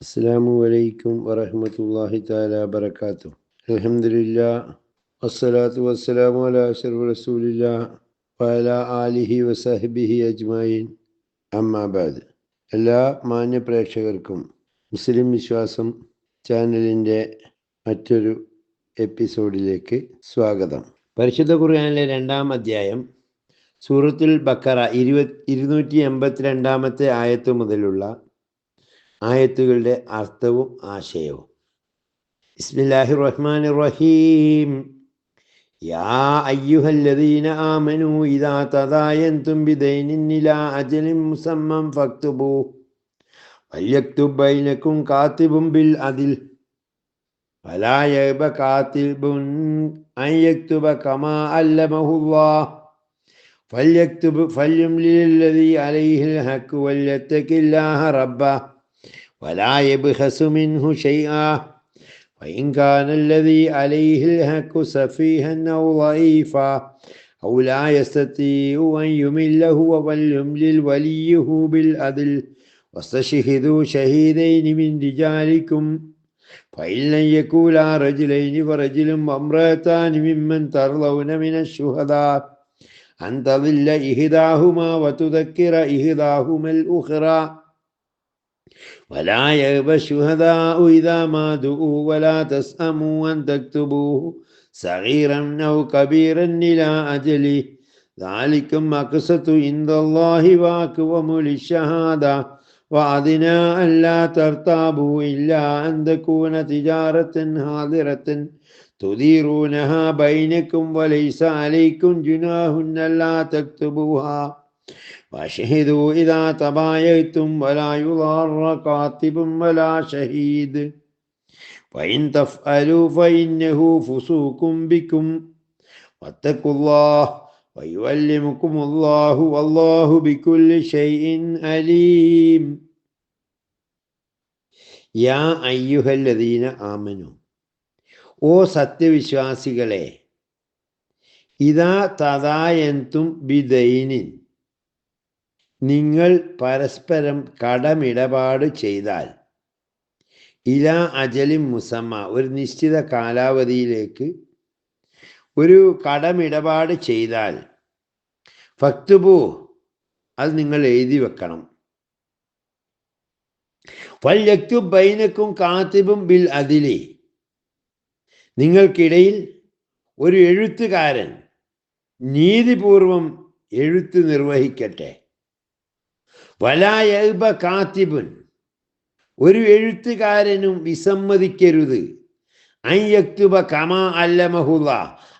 അസ്സാമു അലൈക്കും വറഹമത്തല്ലാഹി താല വബർക്കാത്തു അലഹമില്ല വസ്സലാത്തു വസ്സലാമു അല റസൂലില്ല വല ആലിഹി വസഹബിഹി അജ്മായിൻ അമ്മാബാദ് എല്ലാ മാന്യ പ്രേക്ഷകർക്കും മുസ്ലിം വിശ്വാസം ചാനലിന്റെ മറ്റൊരു എപ്പിസോഡിലേക്ക് സ്വാഗതം. പരിശുദ്ധ ഖുർആനിലെ രണ്ടാം അധ്യായം സൂറത്തുൽ ബക്കറ ഇരുപത് ഇരുന്നൂറ്റി എൺപത്തിരണ്ടാമത്തെ ആയത്ത് മുതലുള്ള ആയത്തുകളുടെ അർത്ഥവും ആശയവും ബിസ്മില്ലാഹി റഹ്മാൻ റഹീം യാ അയ്യുഹല്ലദീന ആമനു ഇദാ തദായൻതും ബിദൈനിൻ ഇലാ അജലിൻ മുസമ്മം ഫക്തുബു വല്യക്തുബ് ബൈനക്കും കാത്തിബും ബിൽ അതിൽ فلا يأب كاتب أن يكتب كما علمه الله فليكتب فليملل الذي عليه الحق وليتق الله ربه ولا يبخس منه شيئا وإن كان الذي عليه الحق سفيها أو ضعيفا أو لا يستطيع أن يمل هو فليملل وليه بالعدل واستشهدوا شهيدين من رجالكم فإن لم يكونا رجلين فرجل وامرأتان ممن ترضون من الشهداء أن تضل إحداهما وتذكر إحداهما الأخرى ولا يأبى الشهداء إذا ما دعوا ولا تسأموا أن تكتبوه صغيرا أو كبيرا إلى أجله ذلكم أقسط عند الله وأقوم للشهادة وأدنى ألا ترتابوا إلا أن تكون تجارة حاضرة تديرونها بينكم وليس عليكم جناح ألا تكتبوها واشهدوا إذا تبايعتم ولا يضار كاتب ولا شهيد وإن تفعلوا فإنه فسوق بكم واتقوا الله ويعلمكم الله والله بكل شيء عليم യാ അയ്യുഹല്ലദീന ആമനു ഓ സത്യവിശ്വാസികളെ ഇതാ തഥായന്തും ബിദൈനിൻ നിങ്ങൾ പരസ്പരം കടമിടപാട് ചെയ്താൽ ഇല അജലിം മുസമ്മ ഒരു നിശ്ചിത കാലാവധിയിലേക്ക് ഒരു കടമിടപാട് ചെയ്താൽ ഫക്തുബു അത് നിങ്ങൾ എഴുതി വെക്കണം. വല്യക്തു ബൈനക്കും കാത്തിബും ബിൽ അതിലി നിങ്ങൾക്കിടയിൽ ഒരു എഴുത്തുകാരൻ നീതിപൂർവം എഴുത്ത് നിർവഹിക്കട്ടെ. വലായബ കാത്തിബുൻ. ഒരു എഴുത്തുകാരനും വിസമ്മതിക്കരുത്. അയ്യക്തുബ കമാ അല്ലമഹുല്ല.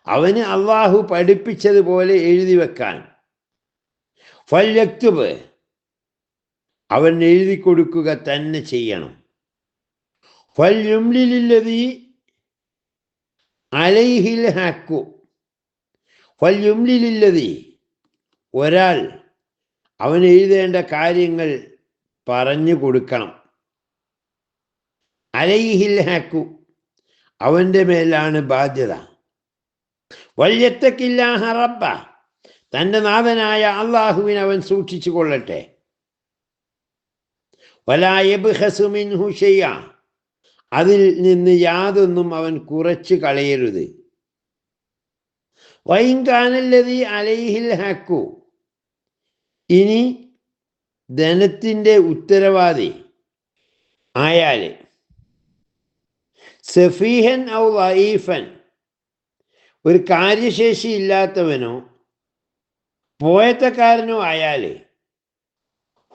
അവന് അള്ളാഹു പഠിപ്പിച്ചതുപോലെ എഴുതി വെക്കാൻ. ഫല്യക്തുബ് അവൻ എഴുതി കൊടുക്കുക തന്നെ ചെയ്യണം. ഫല്യുംലില്ലതി അലൈഹിൽ ഹക്കു. ഫല്യുംലില്ലതി ഒരാൾ അവൻ എഴുതേണ്ട കാര്യങ്ങൾ പറഞ്ഞു കൊടുക്കണം. അലൈഹിൽ ഹാക്കു അവന്റെ മേലാണ് ബാധ്യത. വല്യത്തക്കില്ലാഹ റബ്ബ തന്റെ നാഥനായ അള്ളാഹുവിനെ അവൻ സൂക്ഷിച്ചു കൊള്ളട്ടെ. വലായബ്ഹസുമിൻഹു ഹുഷയ്യ അതിൽ നിന്ന് യാതൊന്നും അവൻ കുറച്ച് കളയരുത്. വൈങ്കാനല്ലതി അലൈഹിൽ ഹക്കു ഇനി ധനത്തിന്റെ ഉത്തരവാദി ആയാൽ സഫീഹൻ ഔ വൈഫൻ ഒരു കാര്യശേഷി ഇല്ലാത്തവനോ പോയത്തക്കാരനോ ആയാൽ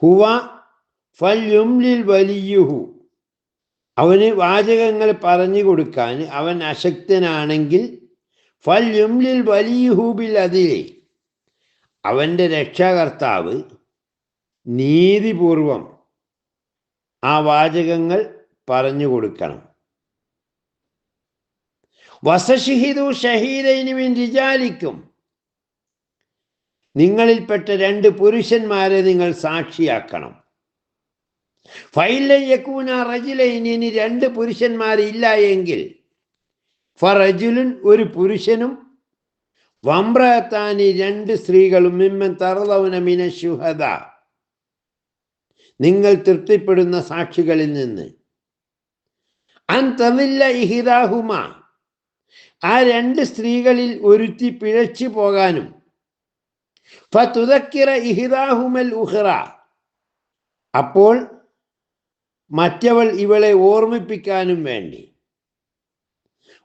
ഹുവ ഫല്യുംലിൽ വലിയുഹു അവന് വാചകങ്ങൾ പറഞ്ഞു കൊടുക്കാൻ അവൻ അശക്തനാണെങ്കിൽ ഫല്യുംലിൽ വലിയുഹൂബിൽ അതിലെ. അവന്റെ രക്ഷാകർത്താവ് നീതിപൂർവം ആ വാചകങ്ങൾ പറഞ്ഞു കൊടുക്കണം. വസഷിഹിദു ഷഹീദൈനുമിൻ രിജാലിക്കും നിങ്ങളിൽപ്പെട്ട രണ്ട് പുരുഷന്മാരെ നിങ്ങൾ സാക്ഷിയാക്കണം. ഫൈലയ്യക്കൂന റജിലൈനി ഇനി രണ്ട് പുരുഷന്മാരില്ല എങ്കിൽ ഫറജുലുൻ ഒരു പുരുഷനും വമ്രത്താനി രണ്ട് സ്ത്രീകളും മിമ്മൻ തറലൗന മിന ശുഹദ. നിങ്ങൾ തൃപ്തിപ്പെടുന്ന സാക്ഷികളിൽ നിന്ന്. അന്തമില്ല ഇഹിതാഹുമ ആ രണ്ട് സ്ത്രീകളിൽ ഒരുത്തി പിഴച്ചു പോകാനും. ഫതുതക്കിറ ഇഹിതാഹുമൽ ഉഹ്റ അപ്പോൾ മറ്റവൾ ഇവളെ ഓർമ്മിപ്പിക്കാനും വേണ്ടി.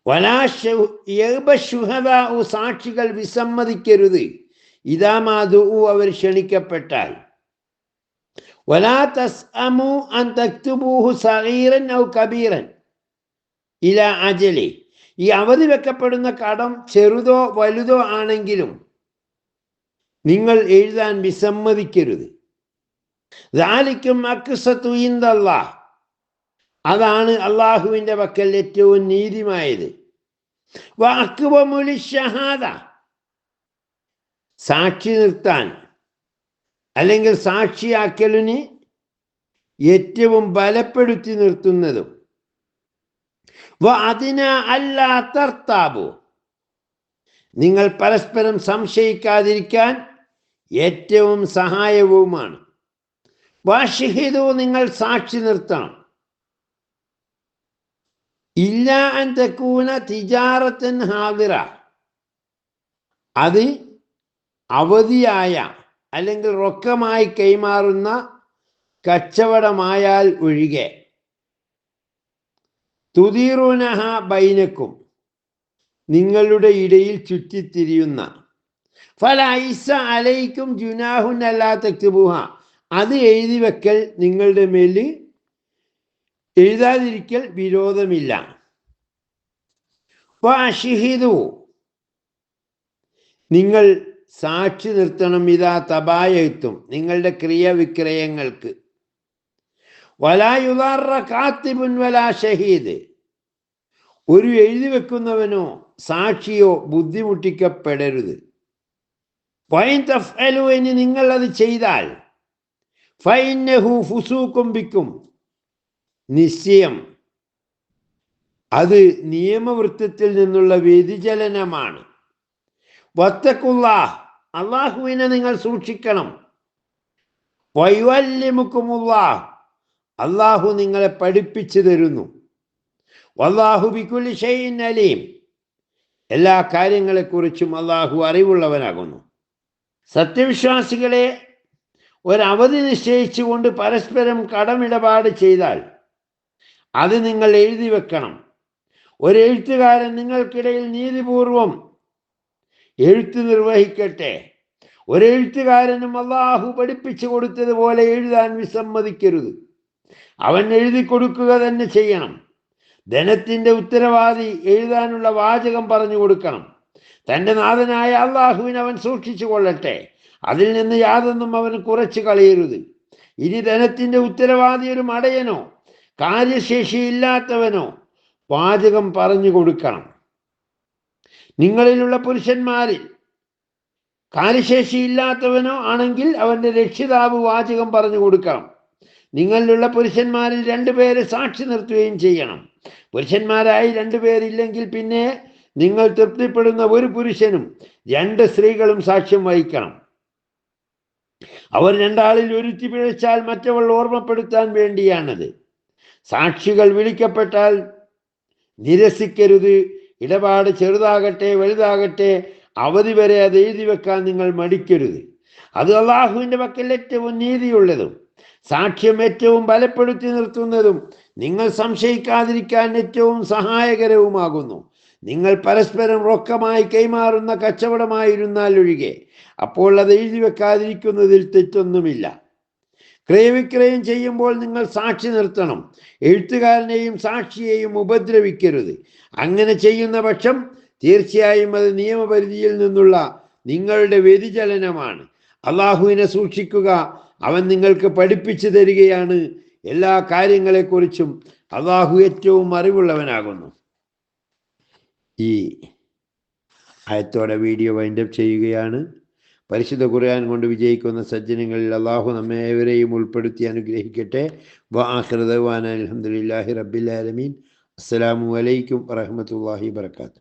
വലാശുഹദാഉ സാക്ഷികൾ വിസമ്മതിക്കരുത്. ഇതാമാതു അവർ ക്ഷണിക്കപ്പെട്ടാൽ. വലാ തസ്അമു അൻ തക്തുബൂഹു സഗീറൻ ഔ കബീറൻ. ഇല അജലി. ഈ അവധി വെക്കപ്പെടുന്ന കടം ചെറുതോ വലുതോ ആണെങ്കിലും നിങ്ങൾ എഴുതാൻ വിസമ്മതിക്കരുത്. ദാലിക്കും അക്സത്തു ഇന്ദല്ലാഹ് അതാണ് അള്ളാഹുവിന്റെ വക്കൽ ഏറ്റവും നീതിമായത്. വാക്കുവമുലി ഷഹാദ. സാക്ഷി നിർത്താൻ അല്ലെങ്കിൽ സാക്ഷിയാക്കലിന് ഏറ്റവും ബലപ്പെടുത്തി നിർത്തുന്നതും. അതിന അല്ലാത്തർത്താബു നിങ്ങൾ പരസ്പരം സംശയിക്കാതിരിക്കാൻ ഏറ്റവും സഹായവുമാണ്. വാഷിഹിതു നിങ്ങൾ സാക്ഷി നിർത്തണം. ഇല്ല അൻ തെക്കൂന തിജാറത്തൻ ഹാദിറ. അത് അവധിയായ അല്ലെങ്കിൽ റൊക്കമായി കൈമാറുന്ന കച്ചവടമായാൽ ഒഴികെ. തുതീറുനഹ ബൈനക്കും. നിങ്ങളുടെ ഇടയിൽ ചുറ്റിത്തിരിയുന്ന. ഫല ഐസ അലൈക്കും ജുനാഹുൻ അല്ലാത്തക്തുബുഹ അത് എഴുതി വെക്കൽ നിങ്ങളുടെ മേൽ എഴുതാതിരിക്കൽ വിരോധമില്ല. വാഷിഹിതു നിങ്ങൾ സാക്ഷി നിർത്തണം ഇതാ തപായത്തും നിങ്ങളുടെ ക്രിയവിക്രയങ്ങൾക്ക്. വലായുദാറ കാത്തിബുൻ വലാ ഷഹീദ്. ഒരു എഴുതി വെക്കുന്നവനോ സാക്ഷിയോ ബുദ്ധിമുട്ടിക്കപ്പെടരുത്. ഫൈൻ നിങ്ങൾ അത് ചെയ്താൽ. ഫൈനഹു ഫുസൂക്കും ബിക്കും. നിശ്ചയം. അത് നിയമവൃത്തത്തിൽ നിന്നുള്ള വ്യതിചലനമാണ്. വത്തക്കുള്ള അള്ളാഹുവിനെ നിങ്ങൾ സൂക്ഷിക്കണം. വൈവല്യമുക്കുമുള്ള അള്ളാഹു നിങ്ങളെ പഠിപ്പിച്ചു തരുന്നു. വല്ലാഹു ബിക്കുലി ഷൈൻ അലീം എല്ലാ കാര്യങ്ങളെക്കുറിച്ചും അള്ളാഹു അറിവുള്ളവനാകുന്നു. സത്യവിശ്വാസികളെ ഒരവധി നിശ്ചയിച്ചുകൊണ്ട് പരസ്പരം കടമിടപാട് ചെയ്താൽ അത് നിങ്ങൾ എഴുതി വെക്കണം. ഒരു എഴുത്തുകാരൻ നിങ്ങൾക്കിടയിൽ നീതിപൂർവം എഴുത്ത് നിർവഹിക്കട്ടെ. ഒരു എഴുത്തുകാരനും അള്ളാഹു പഠിപ്പിച്ചു കൊടുത്തതുപോലെ എഴുതാൻ വിസമ്മതിക്കരുത്. അവൻ എഴുതി കൊടുക്കുക തന്നെ ചെയ്യണം. ധനത്തിന്റെ ഉത്തരവാദി എഴുതാനുള്ള വാചകം പറഞ്ഞു കൊടുക്കണം. തന്റെ നാഥനായ അള്ളാഹുവിനെ അവൻ സൂക്ഷിച്ചു കൊള്ളട്ടെ. അതിൽ നിന്ന് യാതൊന്നും അവൻ കുറച്ച് കളയരുത്. ഇനി ധനത്തിന്റെ ഉത്തരവാദി ഒരു മടയനോ കാര്യശേഷിയില്ലാത്തവനോ വാചകം പറഞ്ഞു കൊടുക്കണം. നിങ്ങളിലുള്ള പുരുഷന്മാരിൽ കാര്യശേഷിയില്ലാത്തവനോ ആണെങ്കിൽ അവന്റെ രക്ഷിതാവ് വാചകം പറഞ്ഞു കൊടുക്കണം. നിങ്ങളിലുള്ള പുരുഷന്മാരിൽ രണ്ടുപേരെ സാക്ഷി നിർത്തുകയും ചെയ്യണം. പുരുഷന്മാരായി രണ്ടുപേരില്ലെങ്കിൽ പിന്നെ നിങ്ങൾ തൃപ്തിപ്പെടുന്ന ഒരു പുരുഷനും രണ്ട് സ്ത്രീകളും സാക്ഷ്യം വഹിക്കണം. അവർ രണ്ടാളിൽ ഒരുത്തി പിഴച്ചാൽ മറ്റവൾ ഓർമ്മപ്പെടുത്താൻ വേണ്ടിയാണത്. സാക്ഷികൾ വിളിക്കപ്പെട്ടാൽ നിരസിക്കരുത്. ഇടപാട് ചെറുതാകട്ടെ വലുതാകട്ടെ അവധി വരെ അത് എഴുതി വെക്കാൻ നിങ്ങൾ മടിക്കരുത്. അത് അള്ളാഹുവിന്റെ പക്കൽ ഏറ്റവും നീതിയുള്ളതും സാക്ഷ്യം ഏറ്റവും ബലപ്പെടുത്തി നിർത്തുന്നതും നിങ്ങൾ സംശയിക്കാതിരിക്കാൻ ഏറ്റവും സഹായകരവുമാകുന്നു. നിങ്ങൾ പരസ്പരം റൊക്കമായി കൈമാറുന്ന കച്ചവടമായിരുന്നാൽ ഒഴികെ അപ്പോൾ അത് എഴുതി വെക്കാതിരിക്കുന്നതിൽ തെറ്റൊന്നുമില്ല. ക്രയവിക്രയം ചെയ്യുമ്പോൾ നിങ്ങൾ സാക്ഷി നിർത്തണം. എഴുത്തുകാരനെയും സാക്ഷിയെയും ഉപദ്രവിക്കരുത്. അങ്ങനെ ചെയ്യുന്ന പക്ഷം തീർച്ചയായും അത് നിയമപരിധിയിൽ നിന്നുള്ള നിങ്ങളുടെ വ്യതിചലനമാണ്. അള്ളാഹുവിനെ സൂക്ഷിക്കുക അവൻ നിങ്ങൾക്ക് പഠിപ്പിച്ചു തരികയാണ്. എല്ലാ കാര്യങ്ങളെക്കുറിച്ചും അള്ളാഹു ഏറ്റവും അറിവുള്ളവനാകുന്നു. ഈ ആയത്തോടെ വീഡിയോ വൈൻഡപ്പ് ചെയ്യുകയാണ്. പരിശുദ്ധ ഖുർആൻ കൊണ്ട് വിജയിക്കുന്ന സജ്ജനങ്ങളിൽ അള്ളാഹു നമ്മെ ഏവരെയും ഉൾപ്പെടുത്തി അനുഗ്രഹിക്കട്ടെ. വാഹൃദവാൻ അലഹമുല്ലാഹി റബ്ബിൽ ആലമീൻ. അസ്സലാമു അലൈക്കും വറഹമത്തല്ലാഹി വർക്കാത്തു